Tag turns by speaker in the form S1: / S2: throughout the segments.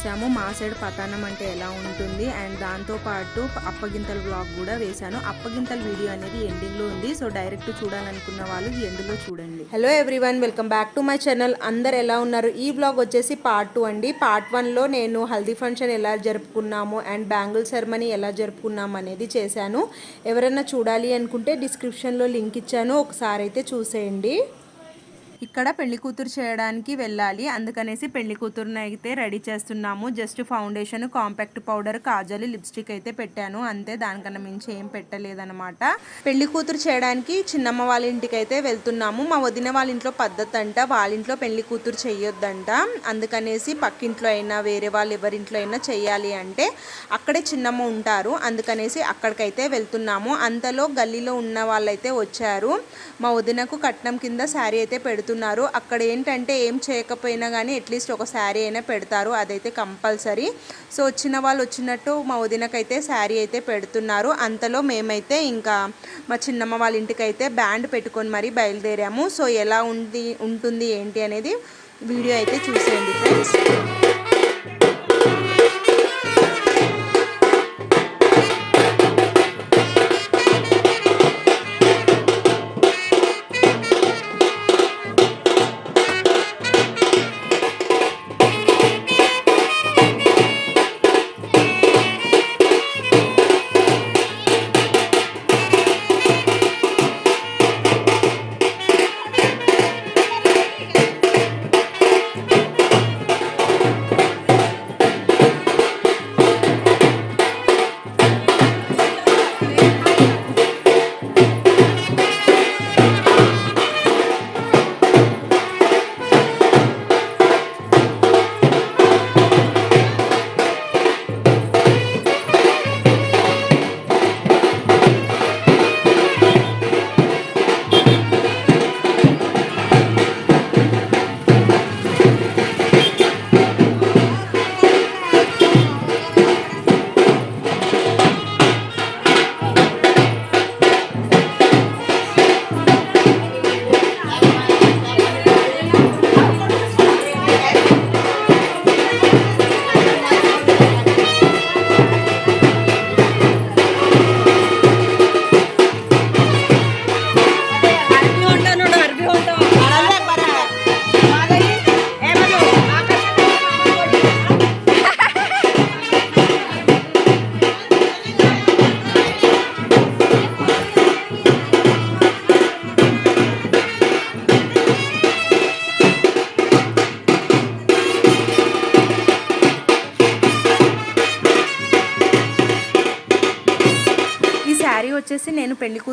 S1: చేశాము మా సైడ్ పతానం అంటే ఎలా ఉంటుంది? అండ్ దాంతో పాటు అప్పగింతల బ్లాగ్ కూడా వేశాను. అప్పగింతల వీడియో అనేది ఎండింగ్లో ఉంది. సో డైరెక్ట్ చూడాలనుకున్న వాళ్ళు ఎండ్లో చూడండి. Hello everyone welcome back to my channel అందరు ఎలా ఉన్నారు? ఈ బ్లాగ్ వచ్చేసి పార్ట్ టూ అండి. పార్ట్ వన్లో నేను హల్దీ ఫంక్షన్ ఎలా జరుపుకున్నాము అండ్ బ్యాంగిల్ సెరమనీ ఎలా జరుపుకున్నాము అనేది చేశాను. ఎవరైనా చూడాలి అనుకుంటే డిస్క్రిప్షన్లో లింక్ ఇచ్చాను. ఒకసారి అయితే చూసేయండి. ఇక్కడ పెళ్ళి కూతురు చేయడానికి వెళ్ళాలి. అందుకనేసి పెళ్ళి కూతురుని అయితే రెడీ చేస్తున్నాము. Just foundation compact powder kajal lipstick అయితే పెట్టాను. అంతే దానికన్నా మించి ఏం పెట్టలేదనమాట పెళ్ళి కూతురు చేయడానికి చిన్నమ్మ వాళ్ళ ఇంటికి అయితే వెళ్తున్నాము. మా వదిన వాళ్ళ ఇంట్లో పద్ధతి అంట వాళ్ళ ఇంట్లో పెళ్ళి కూతురు చేయొద్దంట అందుకనేసి పక్కింట్లో అయినా వేరే వాళ్ళు ఎవరింట్లో అయినా చేయాలి అంటే అక్కడే చిన్నమ్మ ఉంటారు. అందుకనేసి అక్కడికైతే వెళ్తున్నాము. అంతలో గల్లీలో ఉన్న వాళ్ళైతే వచ్చారు. మా వదినకు కట్నం కింద శారీ అయితే పెడుతున్నారు. అక్కడ ఏంటంటే ఏం చేయకపోయినా కానీ అట్లీస్ట్ ఒక శారీ అయినా పెడతారు. అదైతే కంపల్సరీ. సో వచ్చిన వాళ్ళు వచ్చినట్టు మా వదినకైతే శారీ అయితే పెడుతున్నారు. అంతలో మేమైతే ఇంకా మా చిన్నమ్మ వాళ్ళ ఇంటికి అయితే బ్యాండ్ పెట్టుకొని మరీ బయలుదేరాము. సో ఎలా ఉంది ఉంటుంది ఏంటి అనేది వీడియో అయితే చూసేయండి ఫ్రెండ్స్.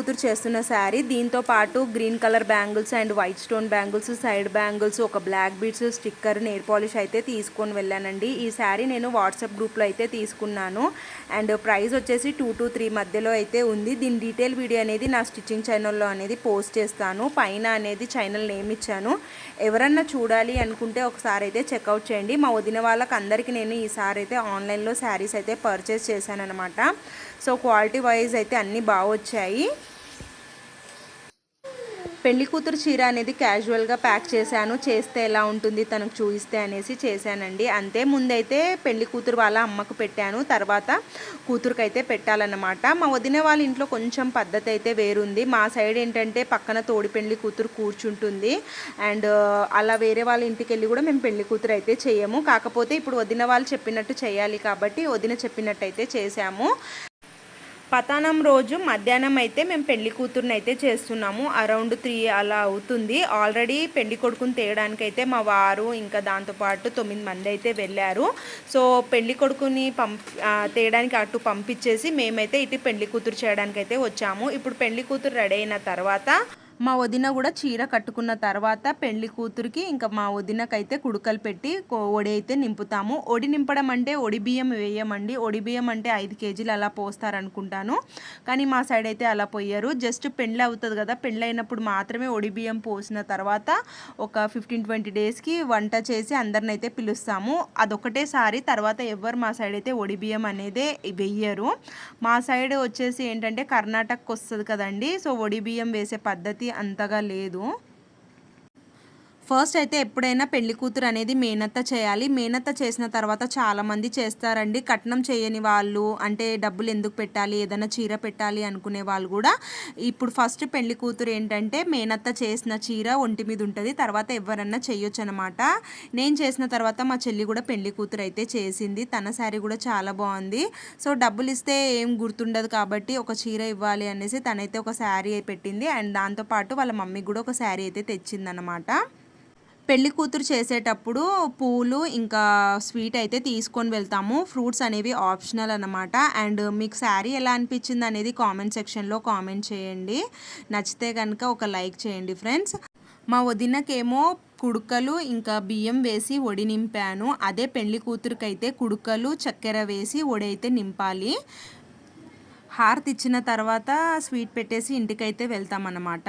S1: కూతురు చేస్తున్న శారీ. దీంతో పాటు green colour bangles and white stone bangles side bangles ఒక black beads sticker nail polish అయితే తీసుకొని వెళ్ళానండి. ఈ శారీ నేను వాట్సాప్ గ్రూప్లో అయితే తీసుకున్నాను. అండ్ ప్రైస్ వచ్చేసి టూ టు త్రీ మధ్యలో అయితే ఉంది. దీని డీటెయిల్ వీడియో అనేది నా స్టిచ్చింగ్ ఛానల్లో అనేది పోస్ట్ చేస్తాను. పైన అనేది ఛానల్ నేమ్ ఇచ్చాను. ఎవరన్నా చూడాలి అనుకుంటే ఒకసారి అయితే చెక్అవుట్ చేయండి. మా వదిన వాళ్ళకి అందరికీ నేను ఈసారి అయితే ఆన్లైన్లో శారీస్ అయితే పర్చేస్ చేశాను అనమాట సో క్వాలిటీ వైజ్ అయితే అన్నీ బాగా వచ్చాయి. పెళ్ళి కూతురు చీర అనేది క్యాజువల్గా ప్యాక్ చేశాను. చేస్తే ఎలా ఉంటుంది తనకు చూపిస్తే అనేసి చేశానండి. అంతే ముందైతే పెళ్ళి కూతురు వాళ్ళ అమ్మకు పెట్టాను. తర్వాత కూతురుకి అయితే పెట్టాలన్నమాట. మా వదిన వాళ్ళ ఇంట్లో కొంచెం పద్ధతి అయితే వేరుంది. మా సైడ్ ఏంటంటే పక్కన తోడి పెళ్ళి కూతురు కూర్చుంటుంది. అండ్ అలా వేరే వాళ్ళ ఇంటికి వెళ్ళి కూడా మేము పెళ్ళి కూతురు అయితే చేయము. కాకపోతే ఇప్పుడు వదిన వాళ్ళు చెప్పినట్టు చేయాలి కాబట్టి వదిన చెప్పినట్టు అయితే చేశాము. పతానం రోజు మధ్యాహ్నం అయితే మేము పెళ్ళి కూతుర్ని అయితే చేస్తున్నాము. అరౌండ్ త్రీ అలా అవుతుంది. ఆల్రెడీ పెళ్ళి కొడుకుని తేయడానికి అయితే మా వారు ఇంకా దాంతోపాటు తొమ్మిది మంది అయితే వెళ్ళారు. సో పెళ్ళి కొడుకుని పంప్ తేయడానికి అటు పంపించేసి మేమైతే ఇటు పెళ్ళి కూతురు చేయడానికి అయితే వచ్చాము. ఇప్పుడు పెళ్ళి కూతురు రెడీ అయిన తర్వాత మా వదిన కూడా చీర కట్టుకున్న తర్వాత పెళ్ళి కూతురికి ఇంకా మా వదినకైతే కుడుకలు పెట్టి ఒడి అయితే నింపుతాము. ఒడి నింపడం అంటే ఒడి బియ్యం వేయమండి. ఒడి బియ్యం అంటే ఐదు కేజీలు అలా పోస్తారనుకుంటాను. కానీ మా సైడ్ అయితే అలా పోయారు. జస్ట్ పెళ్ళి అవుతుంది కదా పెళ్ళి అయినప్పుడు మాత్రమే ఒడి బియ్యం పోసిన తర్వాత ఒక ఫిఫ్టీన్ ట్వంటీ డేస్కి వంట చేసి అందరిని అయితే పిలుస్తాము. అదొకటేసారి తర్వాత ఎవరు మా సైడ్ అయితే ఒడి బియ్యం అనేదే వెయ్యరు. మా సైడ్ వచ్చేసి ఏంటంటే కర్ణాటకకు వస్తుంది కదండి. సో ఒడి బియ్యం వేసే పద్ధతి అంతగా లేదు. ఫస్ట్ అయితే ఎప్పుడైనా పెళ్ళి కూతురు అనేది మేనత్త చేయాలి. మేనత్త చేసిన తర్వాత చాలా మంది చేస్తారండి. కట్నం చేయని వాళ్ళు అంటే డబ్బులు ఎందుకు పెట్టాలి? ఏదైనా చీర పెట్టాలి అనుకునే వాళ్ళు కూడా ఇప్పుడు ఫస్ట్ పెళ్ళి కూతురు ఏంటంటే మేనత్త చేసిన చీర ఒంటి మీద ఉంటుంది. తర్వాత ఎవరన్నా చేయొచ్చు అనమాట నేను చేసిన తర్వాత మా చెల్లి కూడా పెళ్ళి కూతురు అయితే చేసింది. తన శారీ కూడా చాలా బాగుంది. సో డబ్బులు ఇస్తే ఏం గుర్తుండదు కాబట్టి ఒక చీర ఇవ్వాలి అనేసి తనైతే ఒక శారీ పెట్టింది. అండ్ దాంతోపాటు వాళ్ళ మమ్మీకి కూడా ఒక శారీ అయితే తెచ్చిందనమాట పెళ్ళి కూతురు చేసేటప్పుడు పూలు ఇంకా స్వీట్ అయితే తీసుకొని వెళ్తాము. ఫ్రూట్స్ అనేవి ఆప్షనల్ అనమాట అండ్ మీకు శారీ ఎలా అనిపించింది అనేది కామెంట్ సెక్షన్లో కామెంట్ చేయండి. నచ్చితే కనుక ఒక లైక్ చేయండి ఫ్రెండ్స్. మా వదినకేమో కుడుకలు ఇంకా బియ్యం వేసి వడి నింపాను. అదే పెళ్ళి కూతురికైతే కుడుకలు చక్కెర వేసి వడి అయితే నింపాలి. హారతి ఇచ్చిన తర్వాత స్వీట్ పెట్టేసి ఇంటికైతే వెళ్తామన్నమాట.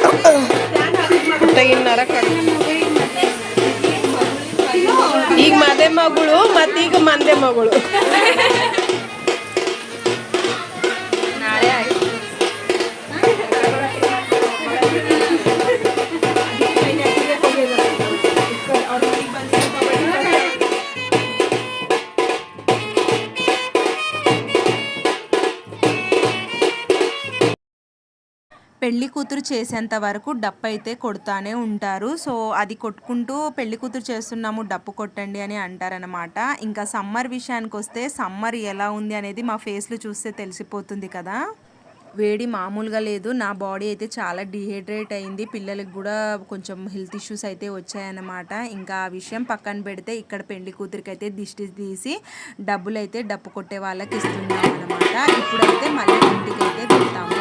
S2: ಈಗ ಮದೆ ಮಗಳು ಮತ್ತೀಗ ಮಂದೆ ಮಗಳು.
S1: పెళ్ళి కూతురు చేసేంత వరకు డప్పు అయితే కొడతానే ఉంటారు. సో అది కొట్టుకుంటూ పెళ్ళి కూతురు చేస్తున్నాము డప్పు కొట్టండి అని అంటారనమాట ఇంకా సమ్మర్ విషయానికి వస్తే సమ్మర్ ఎలా ఉంది అనేది మా ఫేస్లో చూస్తే తెలిసిపోతుంది కదా. వేడి మామూలుగా లేదు. నా బాడీ అయితే చాలా డిహైడ్రేట్ అయింది. పిల్లలకి కూడా కొంచెం హెల్త్ ఇష్యూస్ అయితే వచ్చాయన్నమాట. ఇంకా ఆ విషయం పక్కన పెడితే ఇక్కడ పెళ్ళి కూతురికి అయితే దిష్టి తీసి డబ్బులు అయితే డప్పు కొట్టే వాళ్ళకి ఇస్తున్నాం అనమాట ఇప్పుడైతే మళ్ళీ ఇంటికి అయితే వెళ్తాము.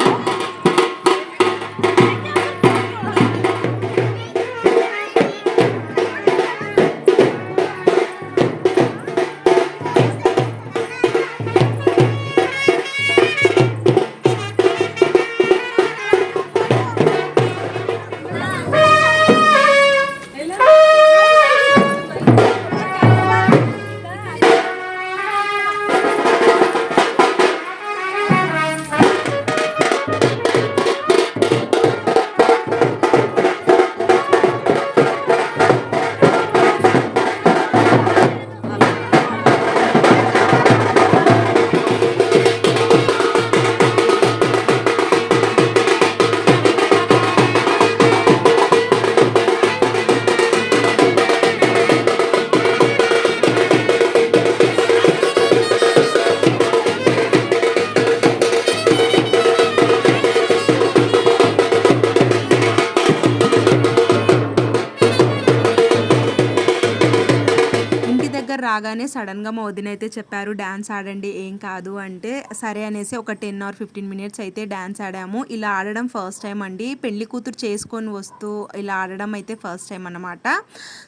S1: రాగానే సడన్గా మా వదిన అయితే చెప్పారు డ్యాన్స్ ఆడండి ఏం కాదు అంటే సరే అనేసి ఒక టెన్ ఆర్ ఫిఫ్టీన్ మినిట్స్ అయితే డ్యాన్స్ ఆడాము. ఇలా ఆడడం ఫస్ట్ టైం అండి. పెళ్ళి కూతురు చేసుకొని వస్తూ ఇలా ఆడడం అయితే ఫస్ట్ టైం అనమాట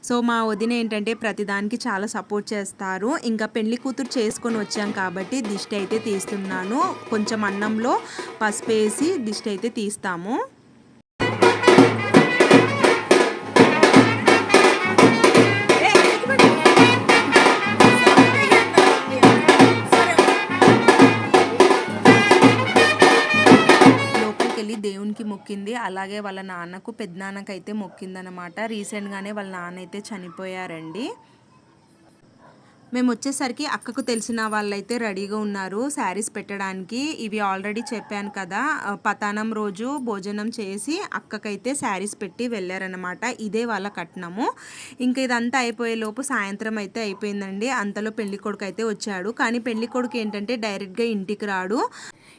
S1: సో మా వదిన ఏంటంటే ప్రతిదానికి చాలా సపోర్ట్ చేస్తారు. ఇంకా పెళ్ళి కూతురు చేసుకొని వచ్చాం కాబట్టి దిష్టి అయితే తీస్తున్నాను. కొంచెం అన్నంలో పసుపు వేసి దిష్టి అయితే తీస్తాము. దేవునికి మొక్కింది. అలాగే వాళ్ళ నాన్నకు పెద్దనాన్నకైతే మొక్కిందనమాట రీసెంట్గానే వాళ్ళ నాన్న అయితే చనిపోయారండి. మేము వచ్చేసరికి అక్కకు తెలిసిన వాళ్ళైతే రెడీగా ఉన్నారు శారీస్ పెట్టడానికి. ఇవి ఆల్రెడీ చెప్పాను కదా పతానం రోజు భోజనం చేసి అక్కకైతే శారీస్ పెట్టి వెళ్ళారనమాట ఇదే వాళ్ళ కట్నము. ఇంకా ఇదంతా అయిపోయేలోపు సాయంత్రం అయితే అయిపోయిందండి. అంతలో పెళ్ళి కొడుకు అయితే వచ్చాడు. కానీ పెళ్ళి కొడుకు ఏంటంటే డైరెక్ట్గా ఇంటికి రాడు.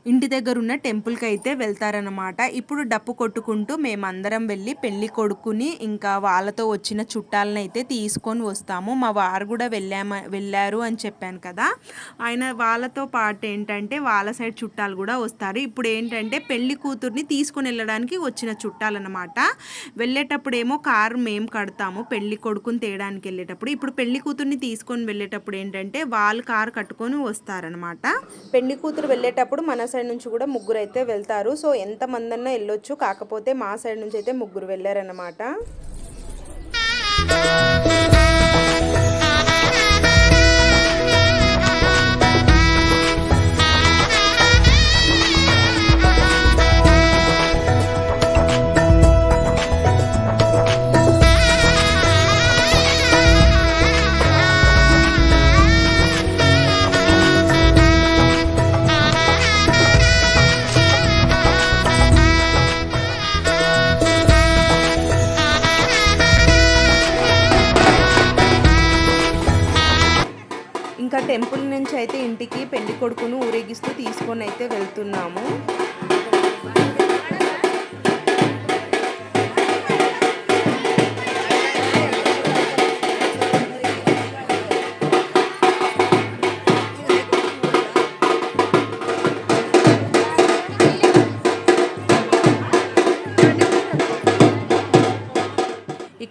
S1: ఇంటి దగ్గర ఉన్న టెంపుల్కి అయితే వెళ్తారనమాట ఇప్పుడు డప్పు కొట్టుకుంటూ మేమందరం వెళ్ళి పెళ్ళి కొడుకుని ఇంకా వాళ్ళతో వచ్చిన చుట్టాలను అయితే తీసుకొని వస్తాము. మా వారు కూడా వెళ్ళామ వెళ్ళారు అని చెప్పాను కదా. ఆయన వాళ్ళతో పాటు ఏంటంటే వాళ్ళ సైడ్ చుట్టాలు కూడా వస్తారు. ఇప్పుడు ఏంటంటే పెళ్ళి కూతుర్ని తీసుకొని వెళ్ళడానికి వచ్చిన చుట్టాలన్నమాట. వెళ్ళేటప్పుడు ఏమో కారు మేము కడతాము పెళ్ళి కొడుకుని తేయడానికి వెళ్ళేటప్పుడు. ఇప్పుడు పెళ్ళి కూతుర్ని తీసుకొని వెళ్ళేటప్పుడు ఏంటంటే వాళ్ళు కారు కట్టుకొని వస్తారనమాట పెళ్ళి కూతురు వెళ్ళేటప్పుడు మన సైడ్ నుంచి కూడా ముగ్గురు అయితే వెళ్తారు. సో ఎంత మంది అన్నా వెళ్ళొచ్చు. కాకపోతే మా సైడ్ నుంచి అయితే ముగ్గురు వెళ్ళారనమాట అయితే ఇంటికి పెళ్ళి కొడుకును ఊరేగిస్తూ తీసుకొని అయితే వెళ్తున్నాము.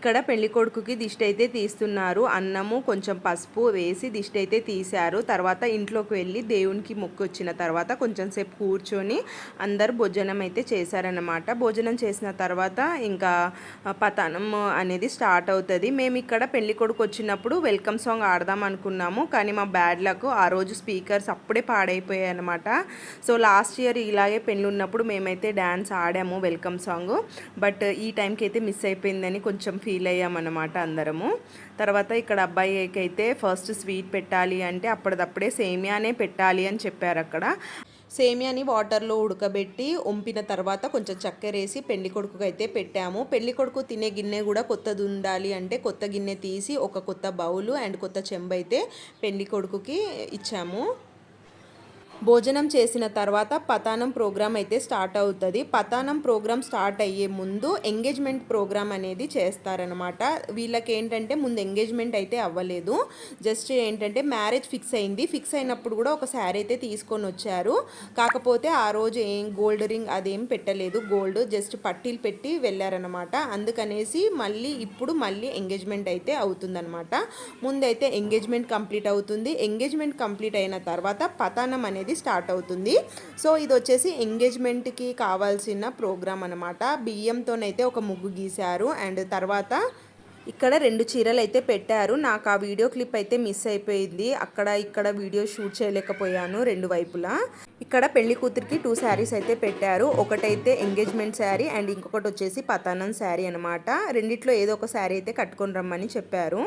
S1: ఇక్కడ పెళ్ళి కొడుకుకి దిష్టి అయితే తీస్తున్నారు. అన్నము కొంచెం పసుపు వేసి దిష్టి అయితే తీశారు. తర్వాత ఇంట్లోకి వెళ్ళి దేవునికి మొక్కు వచ్చిన తర్వాత కొంచెం సేపు కూర్చొని అందరు భోజనం అయితే చేశారనమాట భోజనం చేసిన తర్వాత ఇంకా పతనం అనేది స్టార్ట్ అవుతుంది. మేము ఇక్కడ పెళ్ళి కొడుకు వచ్చినప్పుడు వెల్కమ్ సాంగ్ ఆడదాం అనుకున్నాము. కానీ మా బ్యాడ్ లక్ ఆ రోజు స్పీకర్స్ అప్పుడే పాడైపోయాయి అనమాట సో లాస్ట్ ఇయర్ ఇలాగే పెళ్ళి ఉన్నప్పుడు మేమైతే డ్యాన్స్ ఆడాము వెల్కమ్ సాంగ్. బట్ ఈ టైంకి అయితే మిస్ అయిపోయిందని కొంచెం ఫీల్ అయ్యామన్నమాట అందరము. తర్వాత ఇక్కడ అబ్బాయికి అయితే ఫస్ట్ స్వీట్ పెట్టాలి అంటే అప్పటిదప్పుడే సేమియానే పెట్టాలి అని చెప్పారు అక్కడ. సేమియాని వాటర్లో ఉడకబెట్టి వంపిన తర్వాత కొంచెం చక్కెర వేసి పెళ్ళి కొడుకుకి అయితే పెట్టాము. పెళ్ళి కొడుకు తినే గిన్నె కూడా కొత్తది ఉండాలి అంటే కొత్త గిన్నె తీసి ఒక కొత్త బౌలు అండ్ కొత్త చెంబు అయితే పెళ్ళి కొడుకుకి ఇచ్చాము. భోజనం చేసిన తర్వాత పతానం ప్రోగ్రామ్ అయితే స్టార్ట్ అవుతుంది. పతానం ప్రోగ్రామ్ స్టార్ట్ అయ్యే ముందు ఎంగేజ్మెంట్ ప్రోగ్రామ్ అనేది చేస్తారనమాట వీళ్ళకి ఏంటంటే ముందు ఎంగేజ్మెంట్ అయితే అవ్వలేదు. జస్ట్ ఏంటంటే మ్యారేజ్ ఫిక్స్ అయింది. ఫిక్స్ అయినప్పుడు కూడా ఒక శారీ అయితే తీసుకొని వచ్చారు. కాకపోతే ఆ రోజు ఏం గోల్డ్ రింగ్ అదేం పెట్టలేదు. గోల్డ్ జస్ట్ పట్టీలు పెట్టి వెళ్ళారనమాట అందుకనేసి మళ్ళీ ఇప్పుడు మళ్ళీ ఎంగేజ్మెంట్ అయితే అవుతుందనమాట ముందైతే ఎంగేజ్మెంట్ కంప్లీట్ అవుతుంది. ఎంగేజ్మెంట్ కంప్లీట్ అయిన తర్వాత పతానం అనేది స్టార్ట్ అవుతుంది. సో ఇది వచ్చేసి ఎంగేజ్మెంట్కి కావాల్సిన ప్రోగ్రామ్ అనమాట బియ్యంతోనైతే ఒక ముగ్గు గీశారు. అండ్ తర్వాత ఇక్కడ రెండు చీరలు అయితే పెట్టారు. నాకు ఆ వీడియో క్లిప్ అయితే మిస్ అయిపోయింది. అక్కడ ఇక్కడ వీడియో షూట్ చేయలేకపోయాను రెండు వైపులా. ఇక్కడ పెళ్ళి కూతురికి టూ శారీస్ అయితే పెట్టారు. ఒకటైతే ఎంగేజ్మెంట్ శారీ అండ్ ఇంకొకటి వచ్చేసి పతానం శారీ అనమాట రెండిట్లో ఏదో ఒక శారీ అయితే కట్టుకొని రమ్మని చెప్పారు.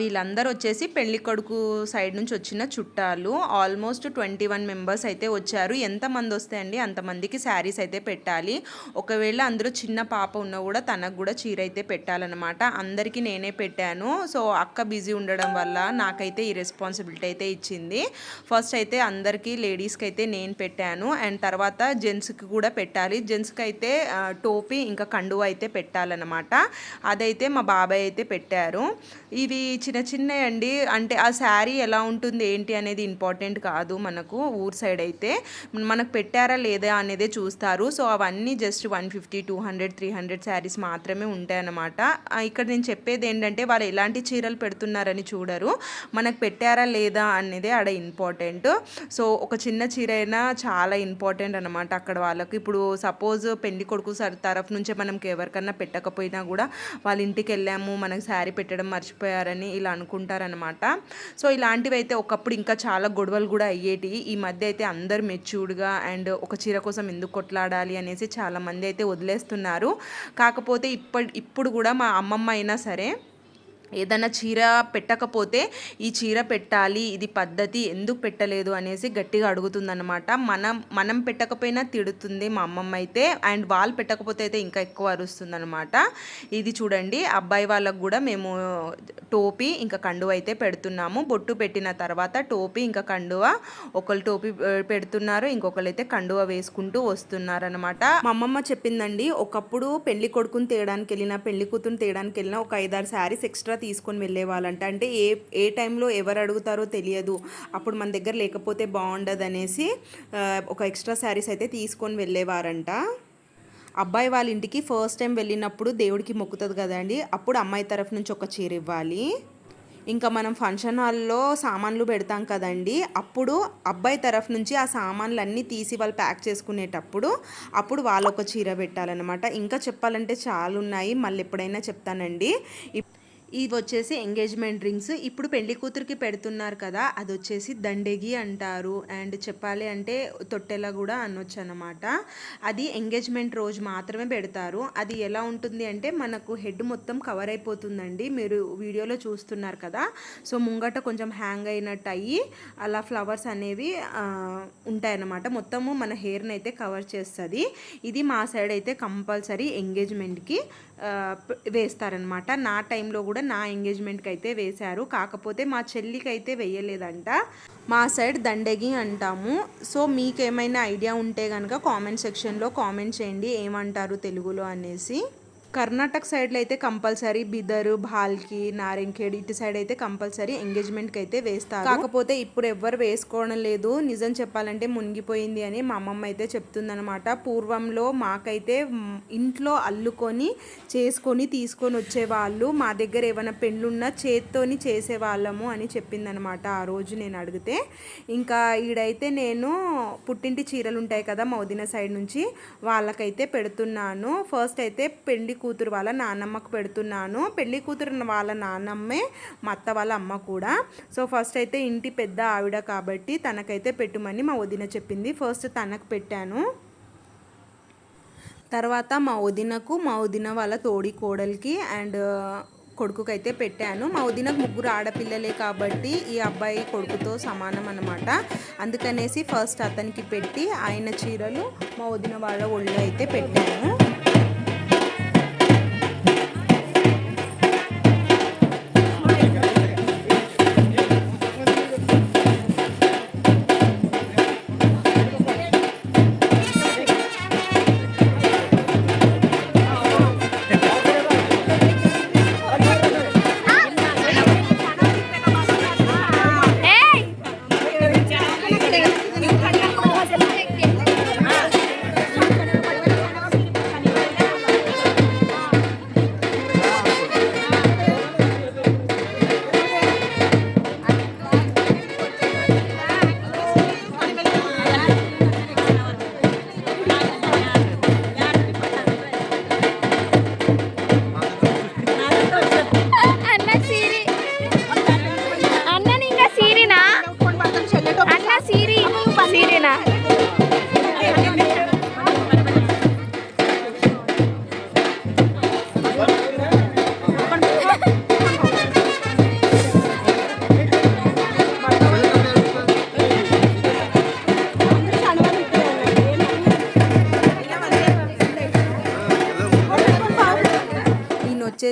S1: వీళ్ళందరూ వచ్చేసి పెళ్ళి కొడుకు సైడ్ నుంచి వచ్చిన చుట్టాలు. ఆల్మోస్ట్ ట్వంటీ వన్ మెంబర్స్ అయితే వచ్చారు. ఎంతమంది వస్తాయండి అంతమందికి శారీస్ అయితే పెట్టాలి. ఒకవేళ అందులో చిన్న పాప ఉన్నా కూడా తనకు కూడా చీర అయితే పెట్టాలన్నమాట. అందరికీ నేనే పెట్టాను. సో అక్క బిజీ ఉండడం వల్ల నాకైతే ఈ రెస్పాన్సిబిలిటీ అయితే ఇచ్చింది. ఫస్ట్ అయితే అందరికీ లేడీస్కి అయితే నేను పెట్టాను. అండ్ తర్వాత జెంట్స్కి కూడా పెట్టాలి. జెంట్స్కి అయితే టోపీ ఇంకా కండువ అయితే పెట్టాలన్నమాట. అదైతే మా బాబాయ్ అయితే పెట్టారు. ఇది చిన్న చిన్నవి అండి అంటే ఆ శారీ ఎలా ఉంటుంది ఏంటి అనేది ఇంపార్టెంట్ కాదు మనకు ఊరు సైడ్ అయితే. మనకు పెట్టారా లేదా అనేదే చూస్తారు. సో అవన్నీ just one fifty two hundred three hundred sarees మాత్రమే ఉంటాయన్నమాట. ఇక్కడ నేను చెప్పేది ఏంటంటే వాళ్ళు ఎలాంటి చీరలు పెడుతున్నారని చూడరు. మనకు పెట్టారా లేదా అనేది ఆడ ఇంపార్టెంట్. సో ఒక చిన్న చీర అయినా చాలా ఇంపార్టెంట్ అనమాట అక్కడ వాళ్ళకి. ఇప్పుడు సపోజ్ పెళ్ళి కొడుకు సర్ తరఫు నుంచే మనం ఎవరికన్నా పెట్టకపోయినా కూడా వాళ్ళ ఇంటికి వెళ్ళాము మనకు శారీ పెట్టడం మర్చిపోయారని ఇలా అనుకుంటారనమాట సో ఇలాంటివి అయితే ఒకప్పుడు ఇంకా చాలా గొడవలు కూడా అయ్యేటి. ఈ మధ్య అయితే అందరు మెచ్యూర్డ్గా అండ్ ఒక చీర కోసం ఎందుకు కొట్లాడాలి అనేసి చాలా మంది అయితే వదిలేస్తున్నారు. కాకపోతే ఇప్పటి ఇప్పుడు కూడా మా అమ్మమ్మ అయినా సరే ఏదైనా చీర పెట్టకపోతే ఈ చీర పెట్టాలి ఇది పద్ధతి ఎందుకు పెట్టలేదు అనేసి గట్టిగా అడుగుతుందనమాట మనం మనం పెట్టకపోయినా తిడుతుంది మా అమ్మమ్మ అయితే అండ్ వాళ్ళు పెట్టకపోతే అయితే ఇంకా ఎక్కువ అరుస్తుందనమాట ఇది చూడండి అబ్బాయి వాళ్ళకు కూడా మేము టోపీ ఇంకా కండువ అయితే పెడుతున్నాము. బొట్టు పెట్టిన తర్వాత టోపీ ఇంకా కండువ ఒకళ్ళు టోపీ పెడుతున్నారు ఇంకొకరు అయితే కండువ వేసుకుంటూ వస్తున్నారు అనమాట మా అమ్మమ్మ చెప్పిందండి ఒకప్పుడు పెళ్ళి కొడుకుని తేయడానికి వెళ్ళినా పెళ్ళి కూతురుని తేయడానికి వెళ్ళినా ఒక ఐదారు శారీస్ ఎక్స్ట్రా తీసుకొని వెళ్ళే వాళ్ళంట అంటే ఏ ఏ టైంలో ఎవరు అడుగుతారో తెలియదు. అప్పుడు మన దగ్గర లేకపోతే బాగుండదు అనేసి ఒక ఎక్స్ట్రా శారీస్ అయితే తీసుకొని వెళ్ళేవారంట. అబ్బాయి వాళ్ళ ఇంటికి ఫస్ట్ టైం వెళ్ళినప్పుడు దేవుడికి మొక్కుతుంది కదండి అప్పుడు అమ్మాయి తరఫు నుంచి ఒక చీర ఇవ్వాలి. ఇంకా మనం ఫంక్షన్ హాల్లో సామాన్లు పెడతాం కదండి. అప్పుడు అబ్బాయి తరఫు నుంచి ఆ సామాన్లు అన్నీ తీసి వాళ్ళు ప్యాక్ చేసుకునేటప్పుడు అప్పుడు వాళ్ళు ఒక చీర పెట్టాలన్నమాట. ఇంకా చెప్పాలంటే చాలా ఉన్నాయి మళ్ళీ ఎప్పుడైనా చెప్తానండి. ఇప్- ఇవి వచ్చేసి ఎంగేజ్మెంట్ రింగ్స్. ఇప్పుడు పెళ్ళి కూతురికి పెడుతున్నారు కదా అది వచ్చేసి దండేగి అంటారు. అండ్ చెప్పాలి అంటే తొట్టెల కూడా అనొచ్చు అనమాట అది ఎంగేజ్మెంట్ రోజు మాత్రమే పెడతారు. అది ఎలా ఉంటుంది అంటే మనకు హెడ్ మొత్తం కవర్ అయిపోతుందండి. మీరు వీడియోలో చూస్తున్నారు కదా. సో ముంగట కొంచెం హ్యాంగ్ అయినట్టు అయ్యి అలా ఫ్లవర్స్ అనేవి ఉంటాయన్నమాట. మొత్తము మన హెయిర్ని అయితే కవర్ చేస్తుంది. ఇది మా సైడ్ అయితే కంపల్సరీ ఎంగేజ్మెంట్కి వేస్తారనమాట నా టైంలో కూడా నా ఎంగేజ్మెంట్కి అయితే వేశారు. కాకపోతే మా చెల్లికి అయితే వేయలేదంట. మా సైడ్ దండగి అంటాము. సో మీకేమైనా ఐడియా ఉంటే కనుక కామెంట్ సెక్షన్లో కామెంట్ చేయండి. ఏమంటారు తెలుగులో అనేసి. కర్ణాటక సైడ్లో అయితే కంపల్సరీ బిదరు భాల్కి నారెంఖేడ్ ఇటు సైడ్ అయితే కంపల్సరీ ఎంగేజ్మెంట్కి అయితే వేస్తారు. కాకపోతే ఇప్పుడు ఎవ్వరు వేసుకోవడం లేదు. నిజం చెప్పాలంటే మునిగిపోయింది అని మా అమ్మమ్మ అయితే చెప్తుందనమాట పూర్వంలో మాకైతే ఇంట్లో అల్లుకొని చేసుకొని తీసుకొని వచ్చేవాళ్ళు. మా దగ్గర ఏమైనా పెళ్ళున్నా చేత్తోని చేసేవాళ్ళము అని చెప్పిందనమాట ఆ రోజు నేను అడిగితే. ఇంకా ఈడైతే నేను పుట్టింటి చీరలు ఉంటాయి కదా మౌదిన సైడ్ నుంచి వాళ్ళకైతే పెడుతున్నాను. ఫస్ట్ అయితే పెళ్ళి కూతురు వాళ్ళ నాన్నమ్మకు పెడుతున్నాను. పెళ్ళి కూతురు వాళ్ళ నాన్నమ్మే మా అత్త వాళ్ళ అమ్మ కూడా. సో ఫస్ట్ అయితే ఇంటి పెద్ద ఆవిడ కాబట్టి తనకైతే పెట్టుమని మా వదిన చెప్పింది. ఫస్ట్ తనకు పెట్టాను. తర్వాత మా వదినకు మా వదిన వాళ్ళ తోడి కోడలికి అండ్ కొడుకుకైతే పెట్టాను. మా వదినకు ముగ్గురు ఆడపిల్లలే కాబట్టి ఈ అబ్బాయి కొడుకుతో సమానం అనమాట అందుకనేసి ఫస్ట్ అతనికి పెట్టి ఆయన చీరలు మా వదిన వాళ్ళ ఒళ్ళు అయితే పెట్టాను.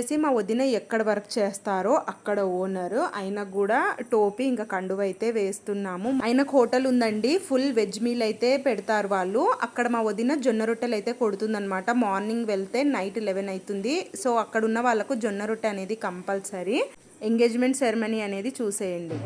S1: వచ్చేసి మా వదిన ఎక్కడ వర్క్ చేస్తారో అక్కడ ఓనర్. ఆయన కూడా టోపీ ఇంకా కండువ అయితే వేస్తున్నాము. ఆయనకు హోటల్ ఉందండి. ఫుల్ వెజ్ మీల్ అయితే పెడతారు వాళ్ళు. అక్కడ మా వదిన జొన్న రొట్టెలు అయితే కొడుతుందన్నమాట. మార్నింగ్ వెళ్తే నైట్ లెవెన్ అవుతుంది సో అక్కడ ఉన్న వాళ్ళకు జొన్న రొట్టె అనేది కంపల్సరీ. ఎంగేజ్మెంట్ సెరమనీ అనేది చూసేయండి.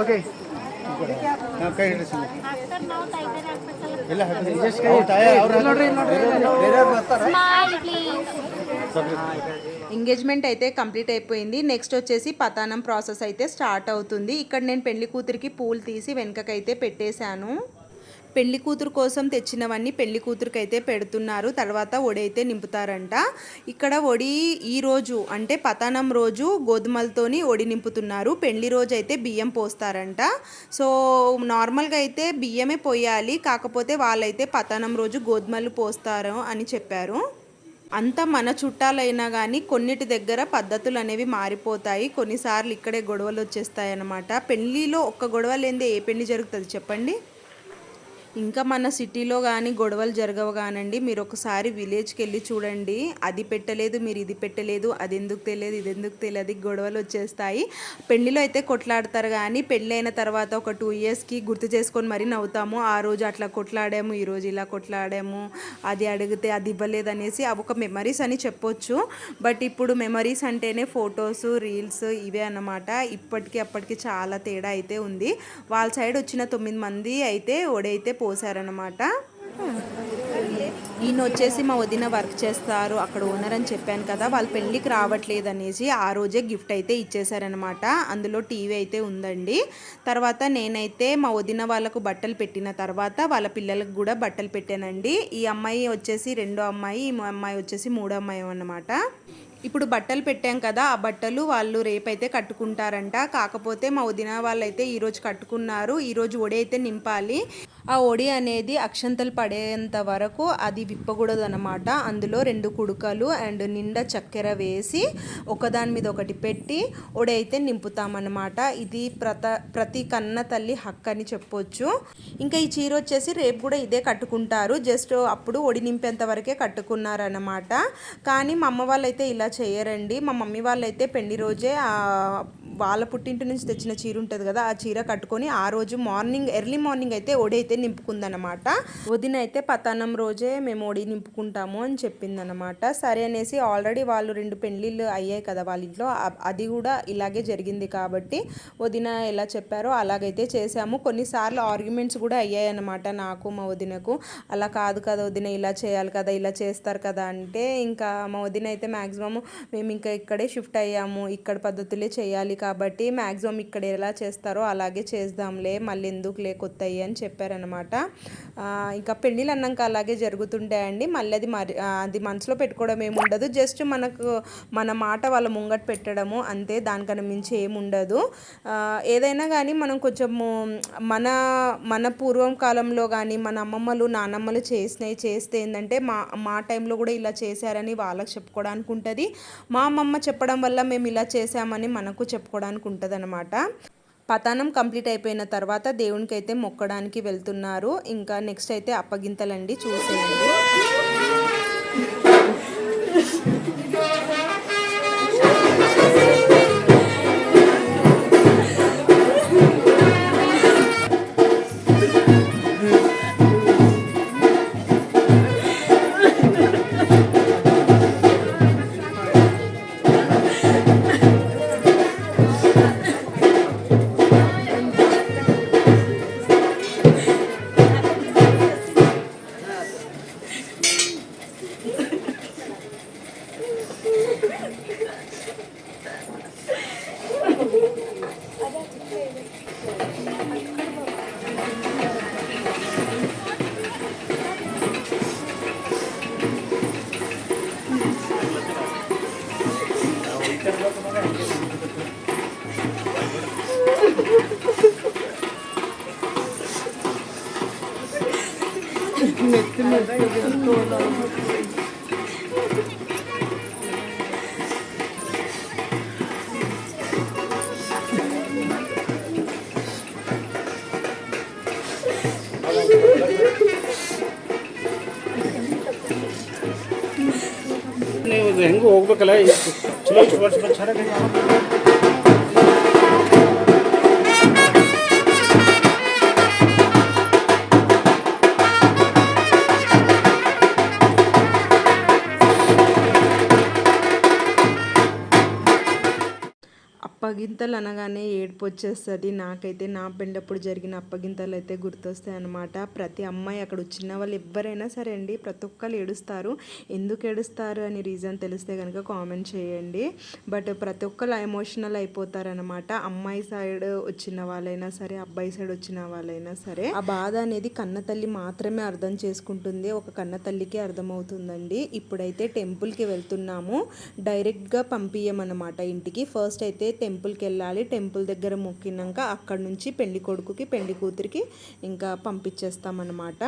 S3: ಓಕೆ
S1: ఎంగేజ్మెంట్ అయితే కంప్లీట్ అయిపోయింది. నెక్స్ట్ వచ్చేసి పతానం ప్రాసెస్ అయితే స్టార్ట్ అవుతుంది. ఇక్కడ నేను పెళ్ళి కూతురికి పూలు తీసి వెనుకకైతే పెట్టేశాను. పెళ్ళి కూతురు కోసం తెచ్చినవన్నీ పెళ్ళి కూతురికి అయితే పెడుతున్నారు. తర్వాత ఒడి అయితే నింపుతారంట. ఇక్కడ ఒడి ఈ రోజు అంటే పతనం రోజు గోధుమలతోని ఒడి నింపుతున్నారు. పెళ్ళి రోజు అయితే బియ్యం పోస్తారంట. సో నార్మల్గా అయితే బియ్యమే పోయాలి. కాకపోతే వాళ్ళైతే పతనం రోజు గోధుమలు పోస్తారు అని చెప్పారు. అంతా మన చుట్టాలైనా కానీ కొన్నిటి దగ్గర పద్ధతులు అనేవి మారిపోతాయి. కొన్నిసార్లు ఇక్కడే గొడవలు వచ్చేస్తాయి అన్నమాట పెళ్ళిలో ఒక్క గొడవ లేనిదే ఏ పెళ్ళి జరుగుతుంది చెప్పండి? ఇంకా మన సిటీలో కానీ గొడవలు జరగవు కానండి మీరు ఒకసారి విలేజ్కి వెళ్ళి చూడండి. అది పెట్టలేదు మీరు ఇది పెట్టలేదు అది ఎందుకు తెలియదు ఇది ఎందుకు తెలియదు గొడవలు వచ్చేస్తాయి. పెళ్ళిలో అయితే కొట్లాడతారు కానీ పెళ్ళి అయిన తర్వాత ఒక టూ ఇయర్స్కి గుర్తు చేసుకొని మరీ నవ్వుతాము. ఆ రోజు అట్లా కొట్లాడాము ఈ రోజు ఇలా కొట్లాడాము అది అడిగితే అది ఇవ్వలేదు అనేసి అవి ఒక మెమరీస్ అని చెప్పొచ్చు. బట్ ఇప్పుడు మెమరీస్ అంటేనే ఫొటోస్ రీల్స్ ఇవే అన్నమాట. ఇప్పటికీ అప్పటికి చాలా తేడా అయితే ఉంది. వాళ్ళ సైడ్ వచ్చిన తొమ్మిది మంది అయితే ఒడైతే పోసారనమాట ఈయన వచ్చేసి మా వదిన వర్క్ చేస్తారు అక్కడ ఓనర్ అని చెప్పాను కదా వాళ్ళ పెళ్ళికి రావట్లేదు అనేసి ఆ రోజే గిఫ్ట్ అయితే ఇచ్చేసారనమాట అందులో టీవీ అయితే ఉందండి. తర్వాత నేనైతే మా వదిన వాళ్ళకు బట్టలు పెట్టిన తర్వాత వాళ్ళ పిల్లలకు కూడా బట్టలు పెట్టానండి. ఈ అమ్మాయి వచ్చేసి రెండో అమ్మాయి ఈ అమ్మాయి వచ్చేసి మూడో అమ్మాయి అన్నమాట. ఇప్పుడు బట్టలు పెట్టాం కదా ఆ బట్టలు వాళ్ళు రేపైతే కట్టుకుంటారంట. కాకపోతే మా వదిన వాళ్ళైతే ఈరోజు కట్టుకున్నారు ఈరోజు ఒడి అయితే నింపాలి. ఆ ఒడి అనేది అక్షంతలు పడేంత వరకు అది విప్పకూడదు అనమాట అందులో రెండు కుడుకలు అండ్ నిండా చక్కెర వేసి ఒకదాని మీద ఒకటి పెట్టి ఒడి అయితే నింపుతామన్నమాట. ఇది ప్రత ప్రతి కన్న తల్లి హక్కు అని చెప్పొచ్చు. ఇంకా ఈ చీర వచ్చేసి రేపు కూడా ఇదే కట్టుకుంటారు. జస్ట్ అప్పుడు ఒడి నింపేంత వరకే కట్టుకున్నారన్నమాట. కానీ మా అమ్మ వాళ్ళైతే ఇలా చేయరండి. మా మమ్మీ వాళ్ళైతే పెళ్ళి రోజే వాళ్ళ పుట్టింటి నుంచి తెచ్చిన చీర ఉంటుంది కదా ఆ చీర కట్టుకొని ఆ రోజు మార్నింగ్ ఎర్లీ మార్నింగ్ అయితే ఒడి అయితే నింపుకుందనమాట వదిన అయితే పతానం రోజే మేము ఒడి నింపుకుంటాము అని చెప్పిందనమాట సరే అనేసి ఆల్రెడీ వాళ్ళు రెండు పెళ్ళిళ్ళు అయ్యాయి కదా వాళ్ళ ఇంట్లో అది కూడా ఇలాగే జరిగింది కాబట్టి వదిన ఎలా చెప్పారో అలాగైతే చేసాము కొన్నిసార్లు ఆర్గ్యుమెంట్స్ కూడా అయ్యాయి అనమాట నాకు మా వదినకు. అలా కాదు కదా వదిన ఇలా చేయాలి కదా ఇలా చేస్తారు కదా అంటే ఇంకా మా వదిన అయితే మ్యాక్సిమం మేము ఇంకా ఇక్కడే షిఫ్ట్ అయ్యాము. ఇక్కడ పద్ధతులే చేయాలి కాబట్టి మ్యాక్సిమం ఇక్కడ ఎలా చేస్తారో అలాగే చేద్దాంలే మళ్ళీ ఎందుకులే కొత్తవి అని చెప్పారనమాట ఇంకా పెళ్ళిళ్ళు అన్నాక అలాగే జరుగుతుంటాయండి మళ్ళీ అది మరి అది మనసులో పెట్టుకోవడం ఏమి ఉండదు. జస్ట్ మనకు మన మాట వాళ్ళ ముంగట పెట్టడము అంతే దానికన్నా మించి ఏముండదు ఏదైనా కానీ మనం కొంచెము మన మన పూర్వం కాలంలో కానీ మన అమ్మమ్మలు నానమ్మలు చేసినవి చేస్తే ఏంటంటే మా మా టైంలో కూడా ఇలా చేశారని వాళ్ళకి చెప్పుకోవడానికి ఉంటుంది. మా అమ్మమ్మ చెప్పడం వల్ల మేము ఇలా చేసామని మనకు చెప్పుకోవడానికి ఉంటుందన్నమాట. పతనం కంప్లీట్ అయిపోయిన తర్వాత దేవునికి అయితే మొక్కడానికి వెళ్తున్నారు. ఇంకా నెక్స్ట్ అయితే అప్పగింతలండి చూసేయండి.
S3: ಹೆಂಗೆ ಹೋಗ್ಬೇಕಲ್ಲ? ಚಲೋ ಇಷ್ಟು ವರ್ಷ
S1: అప్పగింతలు అనగానే ఏడుపు వచ్చేస్తుంది నాకైతే నా పెళ్ళప్పుడు జరిగిన అప్పగింతలు అయితే గుర్తొస్తాయి అనమాట ప్రతి అమ్మాయి అక్కడ వచ్చిన వాళ్ళు ఎవరైనా సరే అండి ప్రతి ఒక్కరు ఏడుస్తారు. ఎందుకు ఏడుస్తారు అని రీజన్ తెలిస్తే కనుక కామెంట్ చేయండి. బట్ ప్రతి ఒక్కరు ఎమోషనల్ అయిపోతారనమాట అమ్మాయి సైడ్ వచ్చిన వాళ్ళైనా సరే అబ్బాయి సైడ్ వచ్చిన వాళ్ళైనా సరే ఆ బాధ అనేది కన్న తల్లి మాత్రమే అర్థం చేసుకుంటుంది. ఒక కన్న తల్లికే అర్థమవుతుందండి. ఇప్పుడైతే టెంపుల్కి వెళ్తున్నాము. డైరెక్ట్గా పంపించమన్నమాట ఇంటికి. ఫస్ట్ అయితే టెంపుల్కి వెళ్ళాలి. టెంపుల్ దగ్గర మొక్కినాక అక్కడ నుంచి పెళ్ళి కొడుకుకి పెళ్ళి కూతురికి ఇంకా పంపించేస్తామన్నమాట.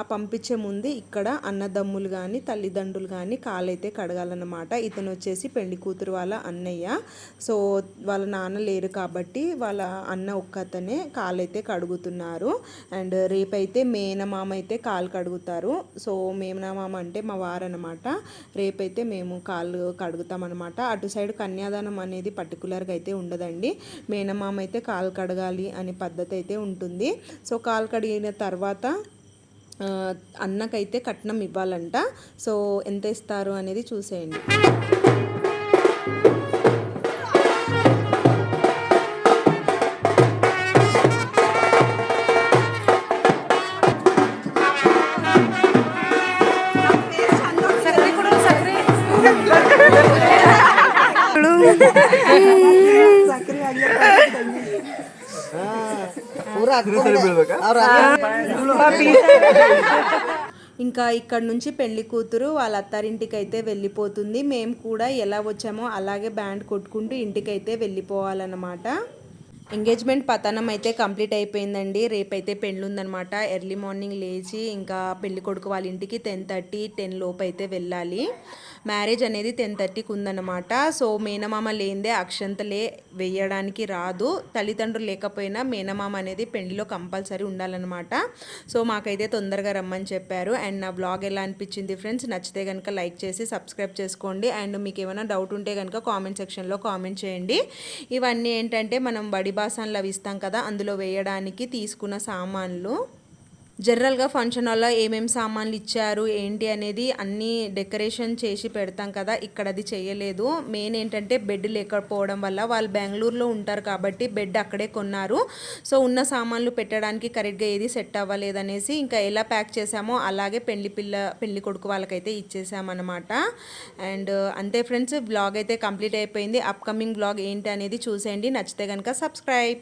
S1: ఆ పంపించే ముందు ఇక్కడ అన్నదమ్ములు కానీ తల్లిదండ్రులు కానీ కాలైతే కడగాలన్నమాట. ఇతను వచ్చేసి పెళ్ళి కూతురు వాళ్ళ అన్నయ్య. సో వాళ్ళ నాన్న లేరు కాబట్టి వాళ్ళ అన్న ఒక్కతనే కాలైతే కడుగుతున్నారు. అండ్ రేపైతే మేనమామ అయితే కాలు కడుగుతారు. సో మేనమామ అంటే మా వారనమాట రేపైతే మేము కాళ్ళు కడుగుతామన్నమాట. అటు సైడ్ కన్యాదానం అనేది పర్టికులర్గా అయితే ఉండదండి. మేనమామ అయితే కాలు కడగాలి అనే పద్ధతి అయితే ఉంటుంది. సో కాలు కడిగిన తర్వాత అన్నకైతే కట్నం ఇవ్వాలంట. సో ఎంత ఇస్తారు అనేది చూసేయండి. ఇంకా ఇక్కడ నుంచి పెళ్ళి కూతురు వాళ్ళ అత్తారింటికి అయితే వెళ్ళిపోతుంది. మేము కూడా ఎలా వచ్చామో అలాగే బ్యాండ్ కొట్టుకుంటూ ఇంటికైతే వెళ్ళిపోవాలన్నమాట. ఎంగేజ్మెంట్ పతనం అయితే కంప్లీట్ అయిపోయిందండి. రేపైతే పెళ్ళి ఉందనమాట ఎర్లీ మార్నింగ్ లేచి ఇంకా పెళ్ళి కొడుకు వాళ్ళ ఇంటికి టెన్ థర్టీ టెన్ లోపు అయితే వెళ్ళాలి. మ్యారేజ్ అనేది టెన్ థర్టీకి ఉందన్నమాట. సో మేనమామ లేనిదే అక్షంతలే వేయడానికి రాదు. తల్లిదండ్రులు లేకపోయినా మేనమామ అనేది పెళ్ళిలో కంపల్సరీ ఉండాలన్నమాట. సో మాకైతే తొందరగా రమ్మని చెప్పారు. అండ్ నా బ్లాగ్ ఎలా అనిపించింది ఫ్రెండ్స్? నచ్చితే కనుక లైక్ చేసి సబ్స్క్రైబ్ చేసుకోండి. అండ్ మీకు ఏమైనా డౌట్ ఉంటే కనుక కామెంట్ సెక్షన్లో కామెంట్ చేయండి. ఇవన్నీ ఏంటంటే మనం బడి బాసాన్లు అవి ఇస్తాం కదా అందులో వేయడానికి తీసుకున్న సామాన్లు. జనరల్గా ఫంక్షన్ హాల్లో ఏమేమి సామాన్లు ఇచ్చారు ఏంటి అనేది అన్నీ డెకరేషన్ చేసి పెడతాం కదా ఇక్కడ అది చేయలేదు. మెయిన్ ఏంటంటే బెడ్ లేకపోవడం వల్ల వాళ్ళు బెంగళూరులో ఉంటారు కాబట్టి బెడ్ అక్కడే కొన్నారు. సో ఉన్న సామాన్లు పెట్టడానికి కరెక్ట్గా ఏది సెట్ అవ్వలేదనేసి ఇంకా ఎలా ప్యాక్ చేసామో అలాగే పెళ్ళి పిల్ల పెళ్ళి కొడుకు వాళ్ళకైతే ఇచ్చేసామన్నమాట. అండ్ అంతే ఫ్రెండ్స్ బ్లాగ్ అయితే కంప్లీట్ అయిపోయింది. అప్కమింగ్ బ్లాగ్ ఏంటి అనేది చూసేయండి. నచ్చితే కనుక సబ్స్క్రైబ్.